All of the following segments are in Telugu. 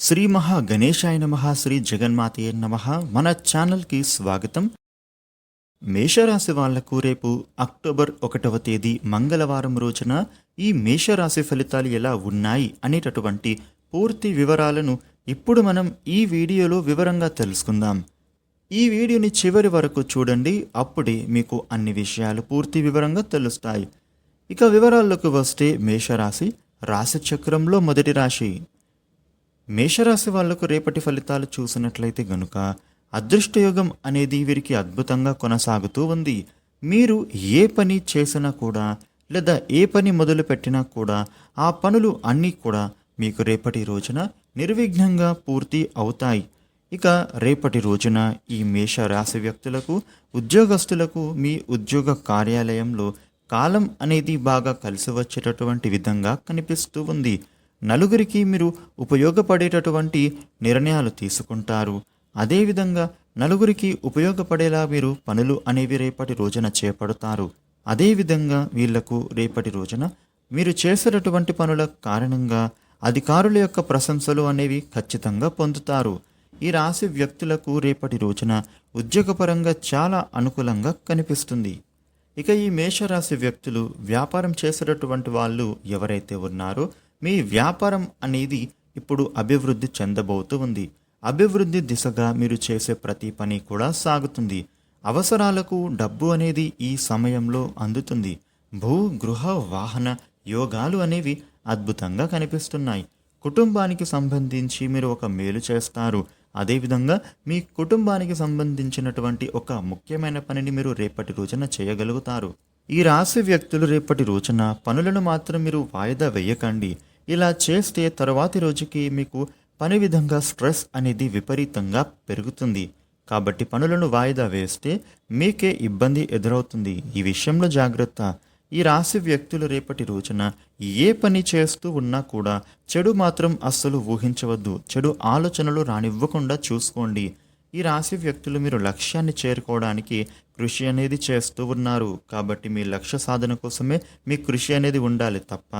శ్రీ మహా గణేశాయ నమ శ్రీ జగన్మాతయ నమ. మన ఛానల్కి స్వాగతం. మేషరాశి వాళ్ళకు రేపు అక్టోబర్ ఒకటవ తేదీ మంగళవారం రోజున ఈ మేషరాశి ఫలితాలు ఎలా ఉన్నాయి అనేటటువంటి పూర్తి వివరాలను ఇప్పుడు మనం ఈ వీడియోలో వివరంగా తెలుసుకుందాం. ఈ వీడియోని చివరి వరకు చూడండి అప్పుడే మీకు అన్ని విషయాలు పూర్తి వివరంగా తెలుస్తాయి. ఇక వివరాల్లోకి వస్తే మేషరాశి రాశి చక్రంలో మొదటి రాశి మేషరాశి వాళ్ళకు రేపటి ఫలితాలు చూసినట్లయితే గనుక అదృష్టయోగం అనేది వీరికి అద్భుతంగా కొనసాగుతూ ఉంది. మీరు ఏ పని చేసినా కూడా లేదా ఏ పని మొదలు పెట్టినా కూడా ఆ పనులు అన్నీ కూడా మీకు రేపటి రోజున నిర్విఘ్నంగా పూర్తి అవుతాయి. ఇక రేపటి రోజున ఈ మేష రాశి వ్యక్తులకు ఉద్యోగస్తులకు మీ ఉద్యోగ కార్యాలయంలో కాలం అనేది బాగా కలిసి వచ్చేటటువంటి విధంగా కనిపిస్తూ ఉంది. నలుగురికి మీరు ఉపయోగపడేటటువంటి నిర్ణయాలు తీసుకుంటారు. అదేవిధంగా నలుగురికి ఉపయోగపడేలా మీరు పనులు అనేవి రేపటి రోజున చేపడతారు. అదేవిధంగా వీళ్ళకు రేపటి రోజున మీరు చేసేటటువంటి పనుల కారణంగా అధికారుల యొక్క ప్రశంసలు అనేవి ఖచ్చితంగా పొందుతారు. ఈ రాశి వ్యక్తులకు రేపటి రోజున ఉద్యోగపరంగా చాలా అనుకూలంగా కనిపిస్తుంది. ఇక ఈ మేషరాశి వ్యక్తులు వ్యాపారం చేసేటటువంటి వాళ్ళు ఎవరైతే ఉన్నారో మీ వ్యాపారం అనేది ఇప్పుడు అభివృద్ధి చెందబోతూ ఉంది. అభివృద్ధి దిశగా మీరు చేసే ప్రతి పని కూడా సాగుతుంది. అవసరాలకు డబ్బు అనేది ఈ సమయంలో అందుతుంది. భూ గృహ వాహన యోగాలు అనేవి అద్భుతంగా కనిపిస్తున్నాయి. కుటుంబానికి సంబంధించి మీరు ఒక మేలు చేస్తారు. అదేవిధంగా మీ కుటుంబానికి సంబంధించినటువంటి ఒక ముఖ్యమైన పనిని మీరు రేపటి రోజున చేయగలుగుతారు. ఈ రాశి వ్యక్తులు రేపటి రోజున పనులను మాత్రం మీరు వాయిదా వేయకండి. ఇలా చేస్తే తర్వాతి రోజుకి మీకు పని విధంగా స్ట్రెస్ అనేది విపరీతంగా పెరుగుతుంది. కాబట్టి పనులను వాయిదా వేస్తే మీకే ఇబ్బంది ఎదురవుతుంది. ఈ విషయంలో జాగ్రత్త. ఈ రాశి వ్యక్తులు రేపటి రోజున ఏ పని చేస్తూ ఉన్నా కూడా చెడు మాత్రం అస్సలు ఊహించవద్దు. చెడు ఆలోచనలు రానివ్వకుండా చూసుకోండి. ఈ రాశి వ్యక్తులు మీరు లక్ష్యాన్ని చేరుకోవడానికి కృషి అనేది చేస్తూ ఉన్నారు. కాబట్టి మీ లక్ష్య సాధన కోసమే మీ కృషి అనేది ఉండాలి తప్ప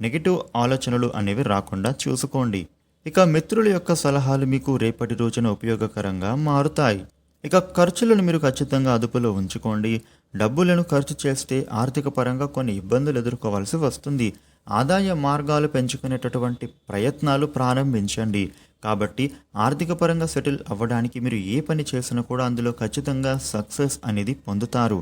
నెగిటివ్ ఆలోచనలు అనేవి రాకుండా చూసుకోండి. ఇక మిత్రుల యొక్క సలహాలు మీకు రేపటి రోజున ఉపయోగకరంగా మారుతాయి. ఇక ఖర్చులను మీరు ఖచ్చితంగా అదుపులో ఉంచుకోండి. డబ్బులను ఖర్చు చేస్తే ఆర్థిక పరంగా కొన్ని ఇబ్బందులు ఎదుర్కోవాల్సి వస్తుంది. ఆదాయ మార్గాలు పెంచుకునేటటువంటి ప్రయత్నాలు ప్రారంభించండి. కాబట్టి ఆర్థిక పరంగా సెటిల్ అవ్వడానికి మీరు ఏ పని చేసినా కూడా అందులో ఖచ్చితంగా సక్సెస్ అనేది పొందుతారు.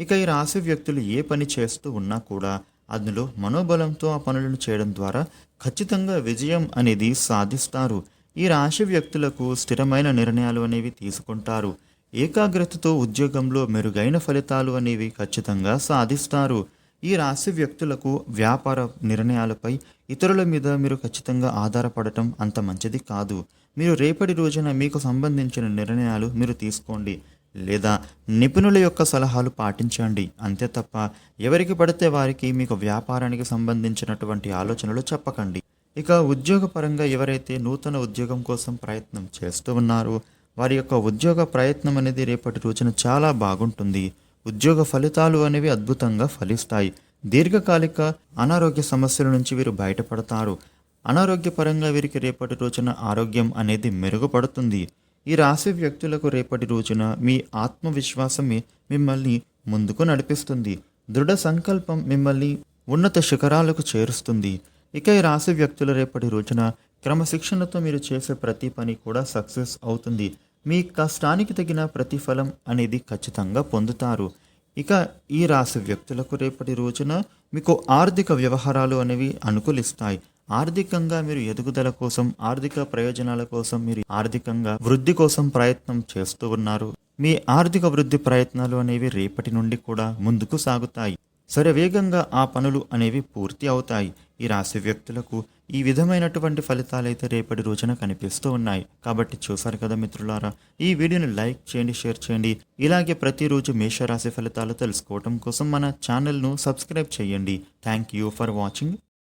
ఇక ఈ రాశి వ్యక్తులు ఏ పని చేస్తూ ఉన్నా కూడా అందులో మనోబలంతో ఆ పనులను చేయడం ద్వారా ఖచ్చితంగా విజయం అనేది సాధిస్తారు. ఈ రాశి వ్యక్తులకు స్థిరమైన నిర్ణయాలు అనేవి తీసుకుంటారు. ఏకాగ్రతతో ఉద్యోగంలో మెరుగైన ఫలితాలు అనేవి ఖచ్చితంగా సాధిస్తారు. ఈ రాశి వ్యక్తులకు వ్యాపార నిర్ణయాలపై ఇతరుల మీద మీరు ఖచ్చితంగా ఆధారపడటం అంత మంచిది కాదు. మీరు రేపటి రోజున మీకు సంబంధించిన నిర్ణయాలు మీరు తీసుకోండి. లేదా నిపుణుల యొక్క సలహాలు పాటించండి. అంతే తప్ప ఎవరికి పడితే వారికి మీకు వ్యాపారానికి సంబంధించినటువంటి ఆలోచనలు చెప్పకండి. ఇక ఉద్యోగపరంగా ఎవరైతే నూతన ఉద్యోగం కోసం ప్రయత్నం చేస్తూ ఉన్నారో వారి యొక్క ఉద్యోగ ప్రయత్నం అనేది రేపటి రోజున చాలా బాగుంటుంది. ఉద్యోగ ఫలితాలు అనేవి అద్భుతంగా ఫలిస్తాయి. దీర్ఘకాలిక అనారోగ్య సమస్యల నుంచి వీరు బయటపడతారు. అనారోగ్యపరంగా వీరికి రేపటి రోజున ఆరోగ్యం అనేది మెరుగుపడుతుంది. ఈ రాశి వ్యక్తులకు రేపటి రోజున మీ ఆత్మవిశ్వాసమే మిమ్మల్ని ముందుకు నడిపిస్తుంది. దృఢ సంకల్పం మిమ్మల్ని ఉన్నత శిఖరాలకు చేరుస్తుంది. ఇక ఈ రాశి వ్యక్తుల రేపటి రోజున క్రమశిక్షణతో మీరు చేసే ప్రతి పని కూడా సక్సెస్ అవుతుంది. మీ కష్టానికి తగిన ప్రతిఫలం అనేది ఖచ్చితంగా పొందుతారు. ఇక ఈ రాశి వ్యక్తులకు రేపటి రోజున మీకు ఆర్థిక వ్యవహారాలు అనేవి అనుకూలిస్తాయి. ఆర్థికంగా మీరు ఎదుగుదల కోసం ఆర్థిక ప్రయోజనాల కోసం మీరు ఆర్థికంగా వృద్ధి కోసం ప్రయత్నం చేస్తూ ఉన్నారు. మీ ఆర్థిక వృద్ధి ప్రయత్నాలు అనేవి రేపటి నుండి కూడా ముందుకు సాగుతాయి. సరే వేగంగా ఆ పనులు అనేవి పూర్తి అవుతాయి. ఈ రాశి వ్యక్తులకు ఈ విధమైనటువంటి ఫలితాలైతే రేపటి రోజున కనిపిస్తూ ఉన్నాయి. కాబట్టి చూసారు కదా మిత్రులారా ఈ వీడియోని లైక్ చేయండి షేర్ చేయండి. ఇలాగే ప్రతిరోజు మేషరాశి ఫలితాలు తెలుసుకోవటం కోసం మన ఛానల్ను సబ్స్క్రైబ్ చేయండి. Thank you for watching.